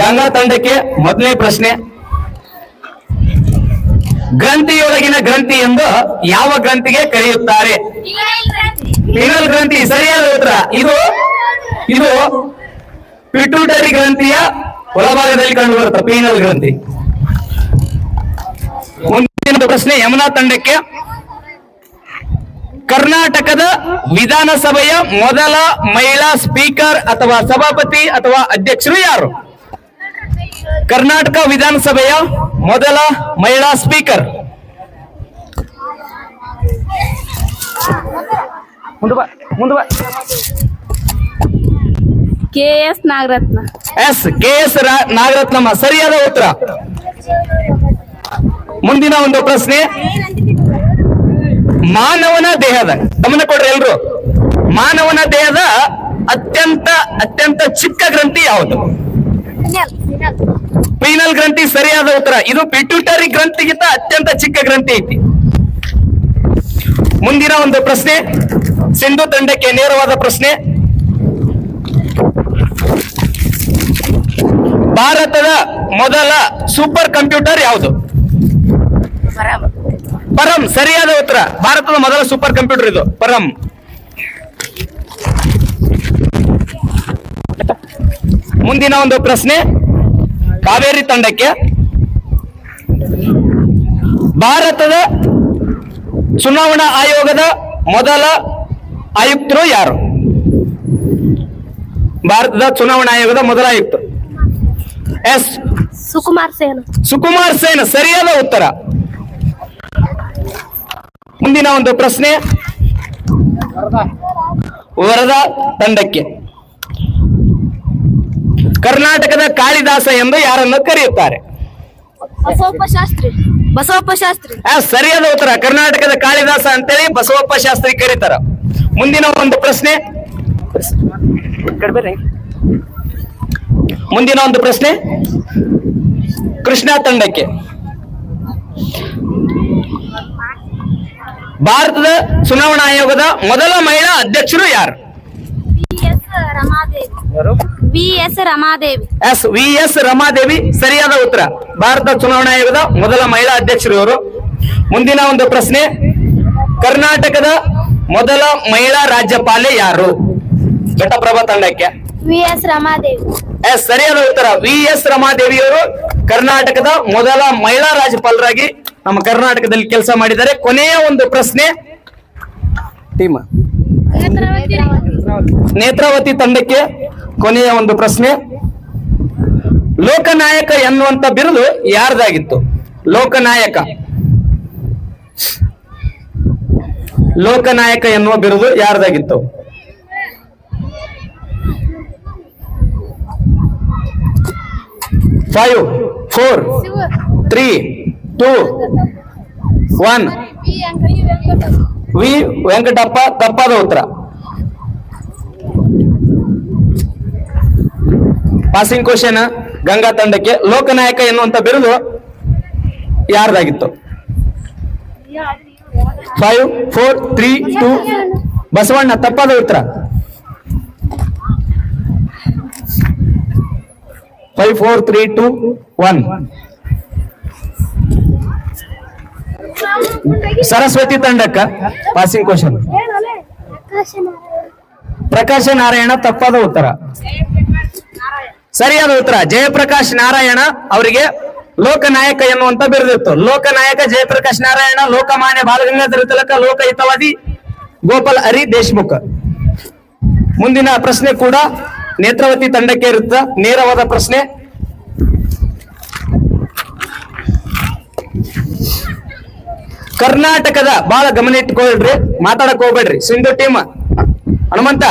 ಗಂಗಾ ತಂಡಕ್ಕೆ ಮೊದಲನೇ ಪ್ರಶ್ನೆ. ಗ್ರಂಥಿಯೊಳಗಿನ ಗ್ರಂಥಿ ಎಂದು ಯಾವ ಗ್ರಂಥಿಗೆ ಕರೆಯುತ್ತಾರೆ? ಪಿನಲ್ ಗ್ರಂಥಿ, ಸರಿಯಾದ ಉತ್ತರ. ಇದು ಇದು ಪಿಟ್ಯೂಟರಿ ಗ್ರಂಥಿಯ ಒಳಭಾಗದಲ್ಲಿ ಕಂಡು ಬರುತ್ತೆ ಪೀನಲ್ ಗ್ರಂಥಿ. ಮುಂದಿನ ಪ್ರಶ್ನೆ, ಯಮುನಾ ತಂಡಕ್ಕೆ ಕರ್ನಾಟಕದ ವಿಧಾನಸಭೆಯ ಮೊದಲ ಮಹಿಳಾ ಸ್ಪೀಕರ್ ಅಥವಾ ಸಭಾಪತಿ ಅಥವಾ ಅಧ್ಯಕ್ಷರು ಯಾರು? ಕರ್ನಾಟಕ ವಿಧಾನಸಭೆಯ ಮೊದಲ ಮಹಿಳಾ ಸ್ಪೀಕರ್. ಮುಂದೆ ಬಾ ಮುಂದೆ ಬಾ. K S Nagaratna. S K S Nagarathnamma ಸರಿಯಾದ ಉತ್ತರ. ಮುಂದಿನ ಒಂದು ಪ್ರಶ್ನೆ. ಮಾನವನ ದೇಹದ ಗಮನ ಕೊಡ್ರಿ ಎಲ್ರು. ಮಾನವನ ದೇಹದ ಅತ್ಯಂತ ಅತ್ಯಂತ ಚಿಕ್ಕ ಗ್ರಂಥಿ ಯಾವುದು? ಪೀನಲ್ ಗ್ರಂಥಿ ಸರಿಯಾದ ಉತ್ತರ. ಇದು ಪಿಟ್ಯೂಟರಿ ಗ್ರಂಥಿಗಿಂತ ಅತ್ಯಂತ ಚಿಕ್ಕ ಗ್ರಂಥಿ ಐತಿ. ಮುಂದಿನ ಒಂದು ಪ್ರಶ್ನೆ ಸಿಂಧು ತಂಡಕ್ಕೆ ನೇರವಾದ ಪ್ರಶ್ನೆ. ಭಾರತದ ಮೊದಲ ಸೂಪರ್ ಕಂಪ್ಯೂಟರ್ ಯಾವುದು? ಪರಂ. ಸರಿಯಾದ ಉತ್ತರ. ಭಾರತದ ಮೊದಲ ಸೂಪರ್ ಕಂಪ್ಯೂಟರ್ ಇದು. ಪರಂ. ಮುಂದಿನ ಒಂದು ಪ್ರಶ್ನೆ. ಕಾವೇರಿ ತಂಡಕ್ಕೆ ಭಾರತದ ಚುನಾವಣಾ ಆಯೋಗದ ಮೊದಲ ಆಯುಕ್ತರು ಯಾರು? ಭಾರತದ ಚುನಾವಣಾ ಆಯೋಗದ ಮೊದಲ ಆಯುಕ್ತರು. ಎಸ್. ಸುಕುಮಾರ್ ಸೇನ್. ಸುಕುಮಾರ್ ಸೇನ್ ಸರಿಯಾದ ಉತ್ತರ. ಮುಂದಿನ ಒಂದು ಪ್ರಶ್ನೆ. ವರದಾ ತಂಡಕ್ಕೆ. ಕರ್ನಾಟಕದ ಕಾಳಿದಾಸ ಎಂದು ಯಾರನ್ನು ಕರೆಯುತ್ತಾರೆ? ಬಸವಪ್ಪ ಶಾಸ್ತ್ರಿ. ಬಸವಪ್ಪ ಶಾಸ್ತ್ರಿ. ಆ, ಸರಿಯಾದ ಉತ್ತರ. ಕರ್ನಾಟಕದ ಕಾಳಿದಾಸ ಅಂತೇಳಿ ಬಸವಪ್ಪ ಶಾಸ್ತ್ರಿ ಕರೀತಾರ. ಮುಂದಿನ ಒಂದು ಪ್ರಶ್ನೆ. ಮುಂದಿನ ಒಂದು ಪ್ರಶ್ನೆ. ಕೃಷ್ಣ ತಂಡಕ್ಕೆ. ಭಾರತದ ಚುನಾವಣಾ ಆಯೋಗದ ಮೊದಲ ಮಹಿಳಾ ಅಧ್ಯಕ್ಷರು ಯಾರು? Ramadevi. B S Ramadevi. Yes V S Ramadevi ಸರಿಯಾದ ಉತ್ತರ. ಭಾರತ ಚುನಾವಣಾ ಆಯೋಗದ ಮೊದಲ ಮಹಿಳಾ ಅಧ್ಯಕ್ಷರು ಇವರು. ಮುಂದಿನ ಒಂದು ಪ್ರಶ್ನೆ ಕರ್ನಾಟಕದ ಮೊದಲ ಮಹಿಳಾ ರಾಜ್ಯಪಾಲೆ ಯಾರು? ಘಟಪ್ರಭಾ ತಂಡಕ್ಕೆ. V S Ramadevi. ಎಸ್ ಸರಿಯಾದ ಉತ್ತರ. ವಿ ಎಸ್ ರಮಾದೇವಿಯವರು ಕರ್ನಾಟಕದ ಮೊದಲ ಮಹಿಳಾ ರಾಜ್ಯಪಾಲರಾಗಿ ನಮ್ಮ ಕರ್ನಾಟಕದಲ್ಲಿ ಕೆಲಸ ಮಾಡಿದ್ದಾರೆ. ಕೊನೆಯ ಒಂದು ಪ್ರಶ್ನೆ. ಟೀಮ್. ನೇತ್ರಾವತಿ ತಂಡಕ್ಕೆ ಕೊನೆಯ ಒಂದು ಪ್ರಶ್ನೆ. ಲೋಕನಾಯಕ ಎನ್ನುವಂತ ಬಿರುದು ಯಾರ್ದಾಗಿತ್ತು? ಲೋಕನಾಯಕ. ಲೋಕನಾಯಕ ಎನ್ನುವ ಬಿರುದು ಯಾರ್ದಾಗಿತ್ತು? Five four three two one V Venkatappa ತಪ್ಪಾದ ಉತ್ತರ. ಪಾಸಿಂಗ್ ಕ್ವಶನ್ ಗಂಗಾ ತಂಡಕ್ಕೆ ಲೋಕನಾಯಕ ಎನ್ನುವಂತ ಬಿರುದು ಯಾರ್ದಾಗಿತ್ತು? Five four three two Basavanna, ತಪ್ಪಾದ ಉತ್ತರ. Five four three two one Saraswati ತಂಡಕ್ಕ passing question ಪ್ರಕಾಶ ನಾರಾಯಣ ತಪ್ಪಾದ ಉತ್ತರ. ಸರಿಯಾದ ಉತ್ತರ. ಜಯಪ್ರಕಾಶ್ ನಾರಾಯಣ ಅವರಿಗೆ ಲೋಕನಾಯಕ ಎನ್ನುವಂತ ಬಿರುದಿತ್ತು. ಲೋಕನಾಯಕ ಜಯಪ್ರಕಾಶ್ ನಾರಾಯಣ ಲೋಕಮಾನ್ಯ ಬಾಲಗಂಗಾಧರ ತಿಲಕ ಲೋಕಹಿತವಾದಿ ಗೋಪಾಲ್ ಹರಿ ದೇಶಮುಖ. ಮುಂದಿನ ಪ್ರಶ್ನೆ ಕೂಡ ನೇತ್ರಾವತಿ ತಂಡಕ್ಕೆ ಇರುತ್ತ. ನೇರವಾದ ಪ್ರಶ್ನೆ. ಕರ್ನಾಟಕದ ಬಹಳ ಗಮನ ಇಟ್ಕೊಳ್ರಿ, ಮಾತಾಡಕ್ ಹೋಗ್ಬೇಡ್ರಿ. ಸಿಂಧು ಟೀಮ್. ಹನುಮಂತ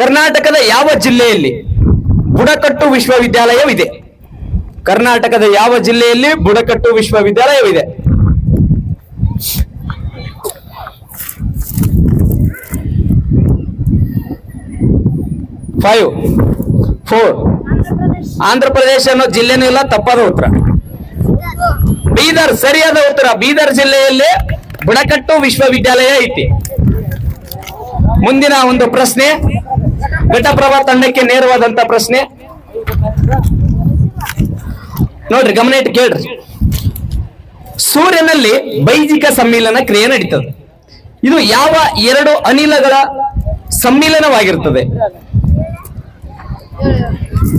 ಕರ್ನಾಟಕದ ಯಾವ ಜಿಲ್ಲೆಯಲ್ಲಿ ಬುಡಕಟ್ಟು ವಿಶ್ವವಿದ್ಯಾಲಯವಿದೆ? ಕರ್ನಾಟಕದ ಯಾವ ಜಿಲ್ಲೆಯಲ್ಲಿ ಬುಡಕಟ್ಟು ವಿಶ್ವವಿದ್ಯಾಲಯವಿದೆ? ಫೈವ್ ಫೋರ್ ಆಂಧ್ರ ಪ್ರದೇಶ ಅನ್ನೋ ಜಿಲ್ಲೆನೂ ಇಲ್ಲ, ತಪ್ಪಾದ ಉತ್ತರ. ಬೀದರ್, ಸರಿಯಾದ ಉತ್ತರ. ಬೀದರ್ ಜಿಲ್ಲೆಯಲ್ಲಿ ಬುಡಕಟ್ಟು ವಿಶ್ವವಿದ್ಯಾಲಯ ಐತಿ. ಮುಂದಿನ ಒಂದು ಪ್ರಶ್ನೆ. ಘಟಪ್ರಭಾ ತಂಡಕ್ಕೆ ನೇರವಾದಂತ ಪ್ರಶ್ನೆ. ನೋಡ್ರಿ ಗಮನ ಇಟ್ಟು ಕೇಳ್ರಿ. ಸೂರ್ಯನಲ್ಲಿ ಬೈಜಿಕ ಸಮ್ಮಿಲನ ಕ್ರಿಯೆ ನಡೀತದೆ. ಇದು ಯಾವ ಎರಡು ಅನಿಲಗಳ ಸಮ್ಮಿಲನವಾಗಿರ್ತದೆ?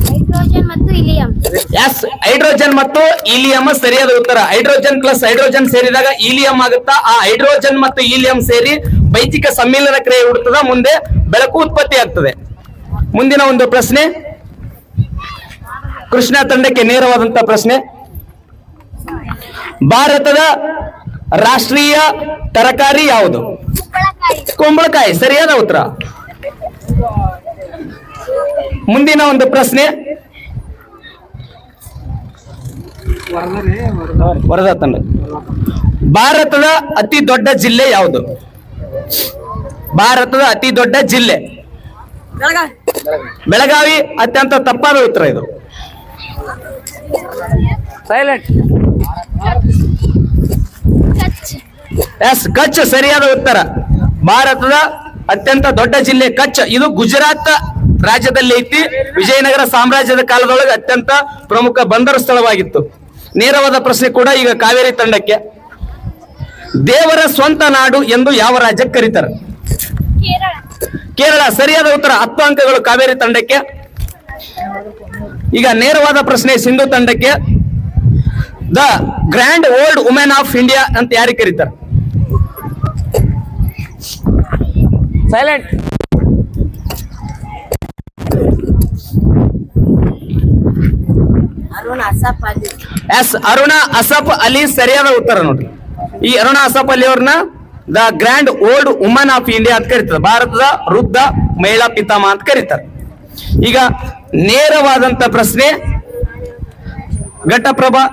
ಹೈಡ್ರೋಜನ್ ಮತ್ತು ಇಲಿಯಂ. ಎಸ್ ಹೈಡ್ರೋಜನ್ ಮತ್ತು ಈಲಿಯಂ ಸರಿಯಾದ ಉತ್ತರ. ಹೈಡ್ರೋಜನ್ ಪ್ಲಸ್ ಹೈಡ್ರೋಜನ್ ಸೇರಿದಾಗ ಈಲಿಯಂ ಆಗುತ್ತಾ? ಆ ಹೈಡ್ರೋಜನ್ ಮತ್ತು ಈಲಿಯಂ ಸೇರಿ ಬೈಜಿಕ ಸಮ್ಮಿಲನ ಕ್ರಿಯೆ ಹುಡುತದ ಮುಂದೆ ಬೆಳಕು ಉತ್ಪತ್ತಿ ಆಗ್ತದೆ. ಮುಂದಿನ ಒಂದು ಪ್ರಶ್ನೆ. ಕೃಷ್ಣ ತಂಡಕ್ಕೆ ನೇರವಾದಂತ ಪ್ರಶ್ನೆ. ಭಾರತದ ರಾಷ್ಟ್ರೀಯ ತರಕಾರಿ ಯಾವುದು? ಕುಂಬಳಕಾಯಿ. ಸರಿಯಾದ ಉತ್ತರ? ಮುಂದಿನ ಒಂದು ಪ್ರಶ್ನೆ. ವರದಾ ತಂಡ. ಭಾರತದ ಅತಿ ದೊಡ್ಡ ಜಿಲ್ಲೆ ಯಾವುದು? ಭಾರತದ ಅತಿ ದೊಡ್ಡ ಜಿಲ್ಲೆ. ಬೆಳಗಾವಿ ಅತ್ಯಂತ ತಪ್ಪಾದ ಉತ್ತರ ಇದು. ಸೈಲೆಂಟ್ ಕಚ್. ಎಸ್ ಕಚ್ ಸರಿಯಾದ ಉತ್ತರ. ಭಾರತದ ಅತ್ಯಂತ ದೊಡ್ಡ ಜಿಲ್ಲೆ ಕಚ್. ಇದು ಗುಜರಾತ್ ರಾಜ್ಯದಲ್ಲಿ ಐತಿ. ವಿಜಯನಗರ ಸಾಮ್ರಾಜ್ಯದ ಕಾಲದೊಳಗೆ ಅತ್ಯಂತ ಪ್ರಮುಖ ಬಂದರು ಸ್ಥಳವಾಗಿತ್ತು. ನೇರವಾದ ಪ್ರಶ್ನೆ ಕೂಡ ಈಗ ಕಾವೇರಿ ತಂಡಕ್ಕೆ. ದೇವರ ಸ್ವಂತ ನಾಡು ಎಂದು ಯಾವ ರಾಜ್ಯಕ್ಕೆ ಕರೀತಾರೆ? ಕೇರಳ ಸರಿಯಾದ ಉತ್ತರ. ಹತ್ತು ಅಂಕಗಳು ಕಾವೇರಿ ತಂಡಕ್ಕೆ. ಈಗ ನೇರವಾದ ಪ್ರಶ್ನೆ ಸಿಂಧು ತಂಡಕ್ಕೆ. The grand old women of India ಅಂತ ಯಾರು ಕರೀತಾರೆ? ಸೈಲೆಂಟ್. ಎಸ್ ಅರುಣ ಅಸಫ್ ಅಲಿ ಸರಿಯಾದ ಉತ್ತರ ನೋಡ್ರಿ. ಈ ಅರುಣ ಅಸಫ್ ಅಲಿ ಅವ್ರನ್ನ the grand old woman of India ಅಂತ ಕರೀತಾರೆ ಭಾರತದ ವೃದ್ಧ ಮಹಿಳಾ ಪಿತಾಮ ಅಂತ ಕರೀತಾರೆ. ಈಗ ನೇರವಾದಂತ ಪ್ರಶ್ನೆ, ಘಟಪ್ರಭಾ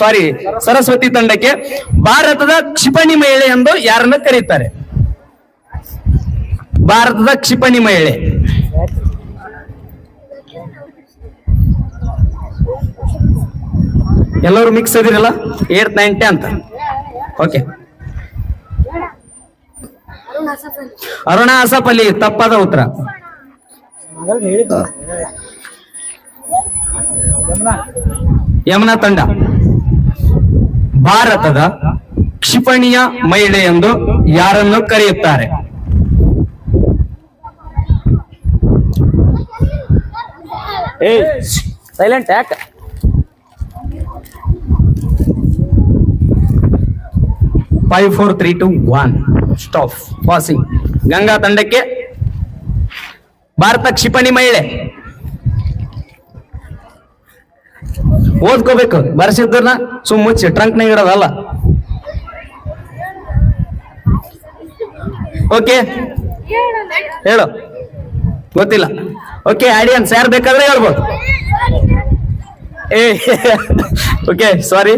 ಸಾರಿ ಸರಸ್ವತಿ ತಂಡಕ್ಕೆ ಭಾರತದ ಕ್ಷಿಪಣಿ ಮಹಿಳೆ ಎಂದು ಯಾರನ್ನ ಕರೀತಾರೆ? ಭಾರತದ ಕ್ಷಿಪಣಿ ಮಹಿಳೆ. ಎಲ್ಲರೂ ಮಿಕ್ಸ್ ಅದಿರಲ್ಲ ಏಟ್, ನೈನ್ ಅಂತ. ಓಕೆ ಅರುಣ ಅಸಫ್ ಅಲಿ ತಪ್ಪಾದ ಉತ್ತರ. ಯಮುನಾ ತಂಡ. ಭಾರತದ ಕ್ಷಿಪಣಿಯ ಮಹಿಳೆ ಎಂದು ಯಾರನ್ನು ಕರೆಯುತ್ತಾರೆ? ಸೈಲೆಂಟ್ ಯಾಕೆ? Five four three two one stop passing. Ganga ತಂಡಕ್ಕೆ ಭಾರತ ಕ್ಷಿಪಣಿ ಮಹಿಳೆ. ಓದ್ಕೋಬೇಕು. ಬರ್ಸಿದ್ರನ್ನ ಸುಮ್ ಮುಚ್ಚಿ ಟ್ರಂಕ್ನಾಗ ಇಡೋದಲ್ಲ ಓಕೆ ಹೇಳು. ಗೊತ್ತಿಲ್ಲ. ಓಕೆ ಆಡಿಯನ್ಸ್ ಯಾರು ಬೇಕಾದ್ರೆ ಹೇಳ್ಬೋದು. ಏ ಓಕೆ ಸಾರಿ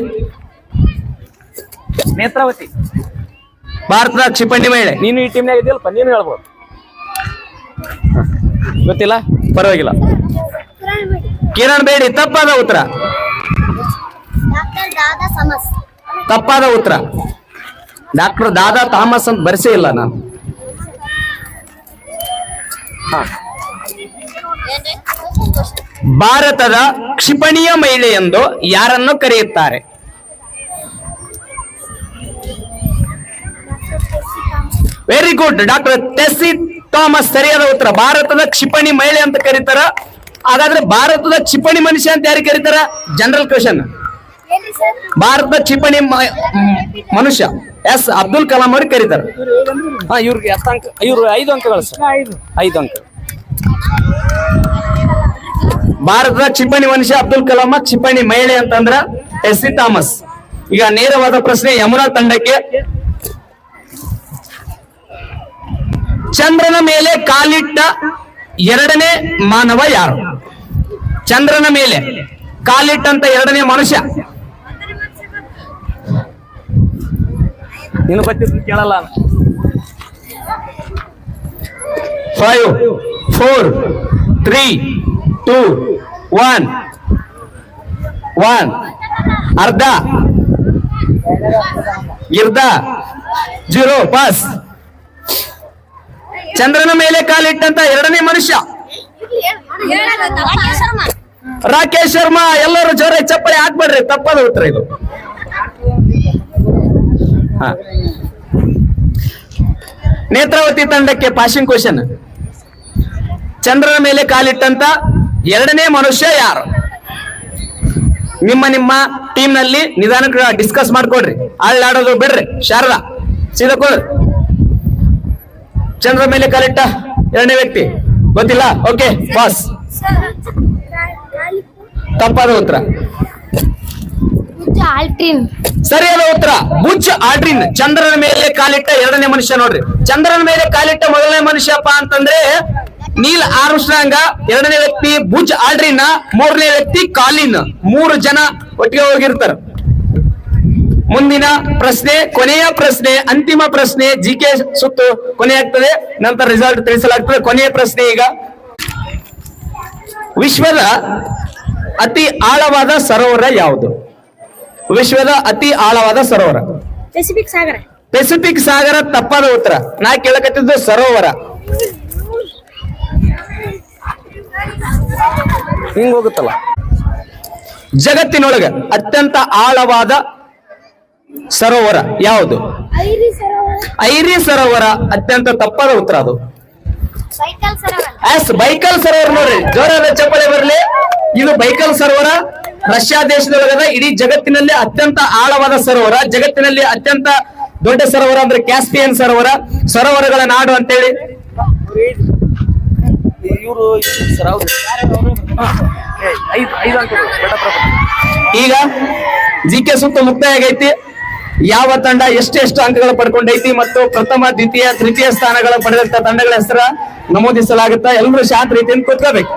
ನೇತ್ರಾವತಿ. ಭಾರತದ ಕ್ಷಿಪಣಿ ಮಹಿಳೆ. ನೀನು ಈ ಟೀಮ್ನಾಗ ಇದೆಯಲ್ಲ ನೀನು ಹೇಳ್ಬೋದು. ಗೊತ್ತಿಲ್ಲ? ಪರವಾಗಿಲ್ಲ. ಕಿರಣ್ ಬೇಡಿ ತಪ್ಪಾದ ಉತ್ತರ. ಡಾಕ್ಟರ್ ದಾದಾ ಸಮಸ್. ತಪ್ಪಾದ ಉತ್ತರ. ಡಾಕ್ಟರ್ ದಾದಾ ಥಾಮಸ್ ಅಂತ ಬರ್ಸೇ ಇಲ್ಲ ನಾನು. ಹಾ. ಭಾರತದ ಕ್ಷಿಪಣಿಯ ಮಹಿಳೆ ಎಂದು ಯಾರನ್ನು ಕರೆಯುತ್ತಾರೆ? Very good doctor Tessy Thomas ಸರಿಯಾದ ಉತ್ತರ. ಭಾರತದ ಕ್ಷಿಪಣಿ ಮಹಿಳೆ ಅಂತ ಕರೀತಾರ. ಹಾಗಾದ್ರೆ ಭಾರತದ ಕ್ಷಿಪಣಿ ಮನುಷ್ಯ ಅಂತ ಯಾರಿಗೆ ಕರೀತಾರ? ಜನರಲ್ ಕ್ವೆಶನ್ ಭಾರತದ ಕ್ಷಿಪಣಿ ಮನುಷ್ಯ. ಎಸ್ ಅಬ್ದುಲ್ ಕಲಾಂ ಅವ್ರಿಗೆ ಕರೀತಾರ. ಹಾ ಇವ್ರಿಗೆ ಹತ್ತು ಅಂಕ ಇವ್ರು ಐದು ಅಂಕಗಳು ಸರ್. ಐದು. ಅಂಕ. ಭಾರತದ ಕ್ಷಿಪಣಿ ಮನುಷ್ಯ ಅಬ್ದುಲ್ ಕಲಾಂ ಕ್ಷಿಪಣಿ ಮಹಿಳೆ ಅಂತಂದ್ರ ಎಸ್ ಸಿ ಥಾಮಸ್ ಈಗ ನೇರವಾದ ಪ್ರಶ್ನೆ ಯಮುನಾ ತಂಡಕ್ಕೆ. ಚಂದ್ರನ ಮೇಲೆ ಕಾಲಿಟ್ಟ ಎರಡನೇ ಮಾನವ ಯಾರು? ಚಂದ್ರನ ಮೇಲೆ ಕಾಲಿಟ್ಟಂತ ಎರಡನೇ ಮನುಷ್ಯ? ನೀನು ಗೊತ್ತಿದ್ದು ಕೇಳಲ್ಲ. Five four three two one one ಅರ್ಧ. ಇರ್ಧ. ಜೀರೋ ಪಾಸ್ ಚಂದ್ರನ ಮೇಲೆ ಕಾಲಿಟ್ಟಂತ ಎರಡನೇ ಮನುಷ್ಯ. ರಾಕೇಶ್ ಶರ್ಮಾ, ಎಲ್ಲರೂ ಜೋರ ಚಪ್ಪಲಿ ಹಾಕ್ಬೇಡ್ರಿ, ತಪ್ಪದ ಉತ್ತರ ಇದು. ನೇತ್ರಾವತಿ ತಂಡಕ್ಕೆ ಪಾಸಿಂಗ್ ಕ್ವಶನ್ ಚಂದ್ರನ ಮೇಲೆ ಕಾಲಿಟ್ಟಂತ ಎರಡನೇ ಮನುಷ್ಯ ಯಾರು? ನಿಮ್ಮ ನಿಮ್ಮ ಟೀಮ್ನಲ್ಲಿ ನಿಧಾನಕ್ಕೆ ಡಿಸ್ಕಸ್ ಮಾಡ್ಕೊಡ್ರಿ. ಆಡೋದು ಬಿಡ್ರಿ, ಶಾರದಾ, ಸೀದಾ ಕೊಡ್ರಿ ಚಂದ್ರ ಮೇಲೆ ಕಾಲಿಟ್ಟ ಎರಡನೇ ವ್ಯಕ್ತಿ. ಗೊತ್ತಿಲ್ಲ? ಓಕೆ ಬಾಸ್ ತಪ್ಪಾದ ಉತ್ತರ. ಆಲ್ಟ್ರಿನ್. ಸರಿಯಾದ ಉತ್ತರ. ಬುಜ್ ಆಡ್ರಿನ್ ಚಂದ್ರನ ಮೇಲೆ ಕಾಲಿಟ್ಟ ಎರಡನೇ ಮನುಷ್ಯ ನೋಡ್ರಿ. ಚಂದ್ರನ ಮೇಲೆ ಕಾಲಿಟ್ಟ ಮೊದಲನೇ ಮನುಷ್ಯಪ್ಪ ಅಂತಂದ್ರೆ ನೀಲ್ ಆರ್ಮ್ಸ್ಟ್ರಾಂಗ ಎರಡನೇ ವ್ಯಕ್ತಿ ಬುಜ್ ಆಲ್ಡ್ರಿನ್ ಮೂರನೇ ವ್ಯಕ್ತಿ ಕಾಲಿನ್. ಮೂರು ಜನ ಒಟ್ಟಿಗೆ ಹೋಗಿರ್ತಾರ. ಮುಂದಿನ ಪ್ರಶ್ನೆ ಕೊನೆಯ ಪ್ರಶ್ನೆ ಅಂತಿಮ ಪ್ರಶ್ನೆ ಜಿ ಕೆ ಸುತ್ತು ಕೊನೆಯಾಗ್ತದೆ. ನಂತರ ರಿಸಲ್ಟ್ ತಿಳಿಸಲಾಗ್ತದೆ. ಕೊನೆಯ ಪ್ರಶ್ನೆ ಈಗ. ವಿಶ್ವದ ಅತಿ ಆಳವಾದ ಸರೋವರ ಯಾವುದು? ವಿಶ್ವದ ಅತಿ ಆಳವಾದ ಸರೋವರ. ಪೆಸಿಫಿಕ್ ಸಾಗರ ಪೆಸಿಫಿಕ್ ಸಾಗರ ತಪ್ಪಾದ ಉತ್ತರ. ನಾ ಕೇಳಕತ್ತಿದ್ದು ಸರೋವರ. ಹಿಂಗ ಹೋಗುತ್ತಲ್ಲ. ಜಗತ್ತಿನೊಳಗೆ ಅತ್ಯಂತ ಆಳವಾದ ಸರೋವರ ಯಾವುದು? ಐರಿ ಸರೋವರ. ಐರಿ ಸರೋವರ ಅತ್ಯಂತ ತಪ್ಪಾದ ಉತ್ತರ ಅದು. ಎಸ್ ಬೈಕಲ್ ಸರೋವರ ನೋಡ್ರಿ. ಜೋರಾದ ಚಪ್ಪಳೆ ಬರಲಿ. ಇದು ಬೈಕಲ್ ಸರೋವರ ರಷ್ಯಾ ದೇಶದೊಳಗದ ಇಡೀ ಜಗತ್ತಿನಲ್ಲಿ ಅತ್ಯಂತ ಆಳವಾದ ಸರೋವರ. ಜಗತ್ತಿನಲ್ಲಿ ಅತ್ಯಂತ ದೊಡ್ಡ ಸರೋವರ ಅಂದ್ರೆ ಕ್ಯಾಸ್ಪಿಯನ್ ಸರೋವರ. ಸರೋವರಗಳ ನಾಡು ಅಂತೇಳಿ. ಈಗ ಜಿ ಕೆ ಸುತ್ತ ಮುಕ್ತಾಯ ಆಗೈತಿ. ಯಾವ ತಂಡ ಎಷ್ಟೆಷ್ಟು ಅಂಕಗಳು ಪಡ್ಕೊಂಡೈತಿ ಮತ್ತು ಪ್ರಥಮ, ದ್ವಿತೀಯ, ತೃತೀಯ ಸ್ಥಾನಗಳ ಪಡೆದಂತ ತಂಡಗಳ ಹೆಸರ ನಮೂದಿಸಲಾಗುತ್ತಾ? ಎಲ್ಲರೂ ಶಾಂತ ರೀತಿಯಿಂದ ಕೂತ್ಕೋಬೇಕು.